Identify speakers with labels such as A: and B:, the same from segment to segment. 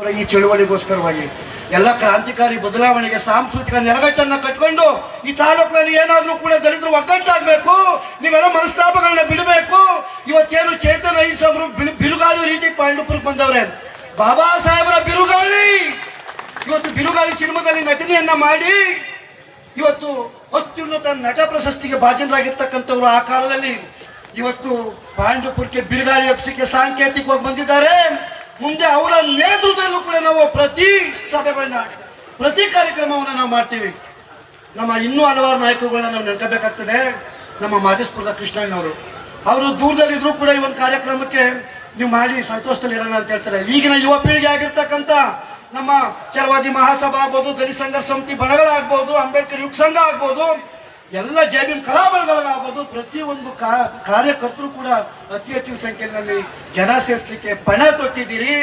A: ಅವರ ಈ ಚಳುವಳಿಗೋಸ್ಕರವಾಗಿ ಎಲ್ಲ ಕ್ರಾಂತಿಕಾರಿ ಬದಲಾವಣೆಗೆ ಸಾಂಸ್ಕೃತಿಕ ನೆಲಗಟ್ಟನ್ನ ಕಟ್ಕೊಂಡು ಈ ತಾಲೂಕಿನಲ್ಲಿ ಏನಾದರೂ ಕೂಡ ದಲಿತರು ಒಗ್ಗಟ್ಟಾಗಬೇಕು ನೀವೆಲ್ಲ ಮನಸ್ತಾಪಗಳನ್ನ ಬಿಡಬೇಕು. ಇವತ್ತೇನು ಚೇತನ್ ಬಿಳು- ಬಿರುಗಾಳಿ ರೀತಿ ಪಾಂಡುಪುರಕ್ಕೆ ಬಂದವ್ರೆ. ಬಾಬಾ ಸಾಹೇಬರ ಬಿರುಗಾಳಿ! ಇವತ್ತು ಬಿರುಗಾಳಿ ಸಿನಿಮಾದಲ್ಲಿ ನಟನೆಯನ್ನ ಮಾಡಿ, ಇವತ್ತು ಅತ್ಯುನ್ನತ ನಟ ಪ್ರಶಸ್ತಿಗೆ ಭಾಜನರಾಗಿರ್ತಕ್ಕಂಥವ್ರು ಆ ಕಾಲದಲ್ಲಿ ಇವತ್ತು ಪಾಂಡುಪುರಕ್ಕೆ ಬಿರುಗಾಳಿ ಎಪ್ಸಿಕೆ ಸಾಂಕೇತಿಕವಾಗಿ ಬಂದಿದ್ದಾರೆ. ಮುಂದೆ ಅವರ ನೇತೃತ್ವದಲ್ಲೂ ಕೂಡ ನಾವು ಪ್ರತಿ ಸಭೆಗಳನ್ನ, ಪ್ರತಿ ಕಾರ್ಯಕ್ರಮವನ್ನು ನಾವು ಮಾಡ್ತೀವಿ. ನಮ್ಮ ಇನ್ನೂ ಹಲವಾರು ನಾಯಕರುಗಳನ್ನ ನಾವು ನೆನಕಬೇಕಾಗ್ತದೆ. ನಮ್ಮ ಮಾದೇಶ್ಪುರದ ಕೃಷ್ಣಣ್ಣವರು ಅವರು ದೂರದಲ್ಲಿದ್ದರೂ ಕೂಡ ಈ ಒಂದು ಕಾರ್ಯಕ್ರಮಕ್ಕೆ ನೀವು ಮಾಡಿ ಸಂತೋಷದಲ್ಲಿ ಇರೋಣ ಅಂತ ಹೇಳ್ತಾರೆ. ಈಗಿನ ಯುವ ಪೀಳಿಗೆ ಆಗಿರ್ತಕ್ಕಂಥ ನಮ್ಮ ಚರವಾದಿ ಮಹಾಸಭಾ ಆಗ್ಬೋದು, ದಲಿತ ಸಂಘರ್ಷ ಸಮಿತಿ ಬಣಗಳಾಗ್ಬೋದು, ಅಂಬೇಡ್ಕರ್ ಯುಗ ಸಂಘ ಆಗ್ಬೋದು ಎಲ್ಲ ಜೈಬಿನ್ ಕಲಾಬಳಗಳಾಗ್ಬೋದು ಪ್ರತಿಯೊಂದು ಕಾ, ಕಾರ್ಯಕರ್ತರು ಕೂಡ ಅತಿ ಹೆಚ್ಚಿನ ಸಂಖ್ಯೆಯಲ್ಲಿ ಜನ ಸೇರಿಸಲಿಕ್ಕೆ ಪಣ ತೊಟ್ಟಿದ್ದೀರಿ.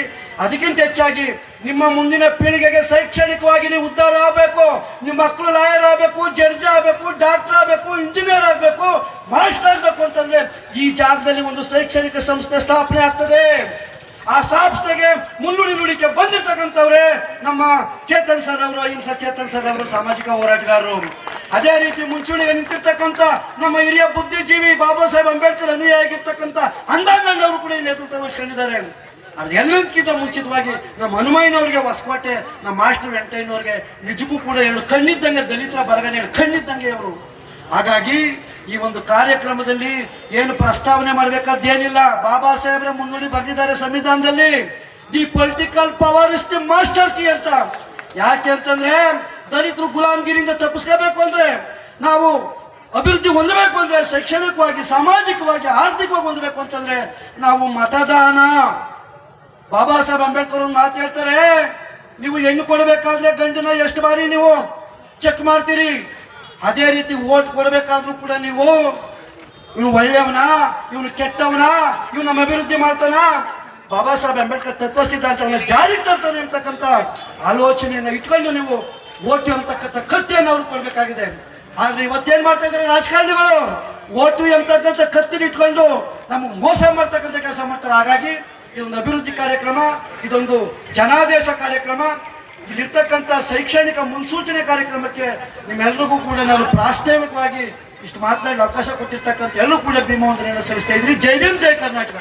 A: ಅದಕ್ಕಿಂತ ಹೆಚ್ಚಾಗಿ ನಿಮ್ಮ ಮುಂದಿನ ಪೀಳಿಗೆಗೆ ಶೈಕ್ಷಣಿಕವಾಗಿ ನೀವು ಉದ್ಧಾರ ಆಗಬೇಕು, ನಿಮ್ಮ ಮಕ್ಕಳು ಲಾಯರ್ ಆಗಬೇಕು, ಜಡ್ಜ್ ಆಗಬೇಕು, ಡಾಕ್ಟರ್ ಆಗಬೇಕು, ಇಂಜಿನಿಯರ್ ಆಗಬೇಕು, ಮಾಸ್ಟರ್ ಆಗಬೇಕು ಅಂತಂದ್ರೆ ಈ ಜಾಗದಲ್ಲಿ ಒಂದು ಶೈಕ್ಷಣಿಕ ಸಂಸ್ಥೆ ಸ್ಥಾಪನೆ ಆಗ್ತದೆ. ಆ ಸಂಸ್ಥೆಗೆ ಮುನ್ನುಡಿ ನುಡಿಕೆ ಬಂದಿರ್ತಕ್ಕಂಥವ್ರೆ ನಮ್ಮ ಚೇತನ್ ಸರ್ ಅವರು ಅಹಿಂಸಾ ಚೇತನ್ ಸರ್ ಅವರು, ಸಾಮಾಜಿಕ ಹೋರಾಟಗಾರರು. ಅದೇ ರೀತಿ ಮುಂಚೂಣಿಗೆ ನಿಂತಿರ್ತಕ್ಕಂಥ ನಮ್ಮ ಹಿರಿಯ ಬುದ್ಧಿಜೀವಿ ಬಾಬಾ ಸಾಹೇಬ್ ಅಂಬೇಡ್ಕರ್ ಅನುಯಾಗಿರ್ತಕ್ಕಂಥ ಅವರು ಕೂಡ ನೇತೃತ್ವ ವಹಿಸ್ಕೊಂಡಿದ್ದಾರೆ. ಅದು ಎಲ್ಲದಕ್ಕಿಂತ ಮುಂಚಿತವಾಗಿ ನಮ್ಮ ಹನುಮಯ್ಯನವ್ರಿಗೆ ಹೊಸಕೋಟೆ, ನಮ್ಮ ಮಾಸ್ಟರ್ ವೆಂಕಟಯ್ಯನವ್ರಿಗೆ ನಿಜಕ್ಕೂ ಕೂಡ ಹೇಳು ಕಣ್ಣಿದ್ದಂಗೆ ದಲಿತರ ಬರಗನೆ ಕಣ್ಣಿದ್ದಂಗೆ ಅವರು ಹಾಗಾಗಿ ಈ ಒಂದು ಕಾರ್ಯಕ್ರಮದಲ್ಲಿ ಏನು ಪ್ರಸ್ತಾವನೆ ಮಾಡಬೇಕಾದ್ದೇನಿಲ್ಲ. ಬಾಬಾ ಸಾಹೇಬ್ರ ಮುನ್ನುಡಿ ಬರೆದಿದ್ದಾರೆ ಸಂವಿಧಾನದಲ್ಲಿ the political power is the master key ಅಂತ. ಯಾಕೆ ಅಂತಂದ್ರೆ ದಲಿತರು ಗುಲಾಮಗಿರಿಯಿಂದ ತಪ್ಪಿಸ್ಕೋಬೇಕು ಅಂದ್ರೆ ನಾವು ಅಭಿವೃದ್ಧಿ ಹೊಂದಬೇಕು ಅಂದ್ರೆ ಶೈಕ್ಷಣಿಕವಾಗಿ, ಸಾಮಾಜಿಕವಾಗಿ, ಆರ್ಥಿಕವಾಗಿ ಹೊಂದಬೇಕು ಅಂತಂದ್ರೆ ನಾವು ಮತದಾನ. ಬಾಬಾ ಸಾಹೇಬ್ ಅಂಬೇಡ್ಕರ್ ಒಂದು ಮಾತು ಹೇಳ್ತಾರೆ, ನೀವು ಹೆಣ್ಣು ಕೊಡಬೇಕಾದ್ರೆ ಗಂಡನ ಎಷ್ಟು ಬಾರಿ ನೀವು ಚೆಕ್ ಮಾಡ್ತೀರಿ? ಅದೇ ರೀತಿ ಓಟ್ ಕೊಡಬೇಕಾದ್ರೂ ಕೂಡ ನೀವು ಇವನು ಒಳ್ಳೆಯವನ, ಇವನು ಕೆಟ್ಟವನ, ಇವನು ನಮ್ಮ ಅಭಿವೃದ್ಧಿ ಮಾಡ್ತಾನ. ಬಾಬಾ ಸಾಹೇಬ್ ಅಂಬೇಡ್ಕರ್ ತತ್ವ ಸಿದ್ಧಾಂತವನ್ನು ಜಾರಿಗೆ ತರ್ತಾನೆ ಅಂತಕ್ಕಂಥ ಆಲೋಚನೆಯನ್ನು ಇಟ್ಕೊಂಡು ನೀವು ಓಟು ಅಂತಕ್ಕಂಥ ಕತ್ತಿಯನ್ನು ಅವ್ರು ಕೊಡಬೇಕಾಗಿದೆ. ಆದ್ರೆ ಇವತ್ತೇನ್ ಮಾಡ್ತಾ ಇದ್ದಾರೆ ರಾಜಕಾರಣಿಗಳು? ಓಟು ಎಂತಕ್ಕಂಥ ಕತ್ತಿನ ಇಟ್ಕೊಂಡು ನಮಗೆ ಮೋಸ ಮಾಡ್ತಕ್ಕಂಥ ಕೆಲಸ ಮಾಡ್ತಾರೆ. ಹಾಗಾಗಿ ಇದೊಂದು ಅಭಿವೃದ್ಧಿ ಕಾರ್ಯಕ್ರಮ, ಇದೊಂದು ಜನಾದೇಶ ಕಾರ್ಯಕ್ರಮ, ಇಲ್ಲಿರ್ತಕ್ಕಂಥ ಶೈಕ್ಷಣಿಕ ಮುನ್ಸೂಚನೆ ಕಾರ್ಯಕ್ರಮಕ್ಕೆ ನಿಮ್ಮೆಲ್ಲರಿಗೂ ಕೂಡ ನಾನು ಪ್ರಾಸ್ತಾವಿಕವಾಗಿ ಇಷ್ಟು ಮಾತನಾಡಲು ಅವಕಾಶ ಕೊಟ್ಟಿರ್ತಕ್ಕಂಥ ಎಲ್ಲರೂ ಕೂಡ ಭೀಮವಂತನೆಯನ್ನು ಸಲ್ಲಿಸ್ತಾ ಇದ್ರಿ ಜೈ ಭೀಮ್, ಜೈ ಕರ್ನಾಟಕ.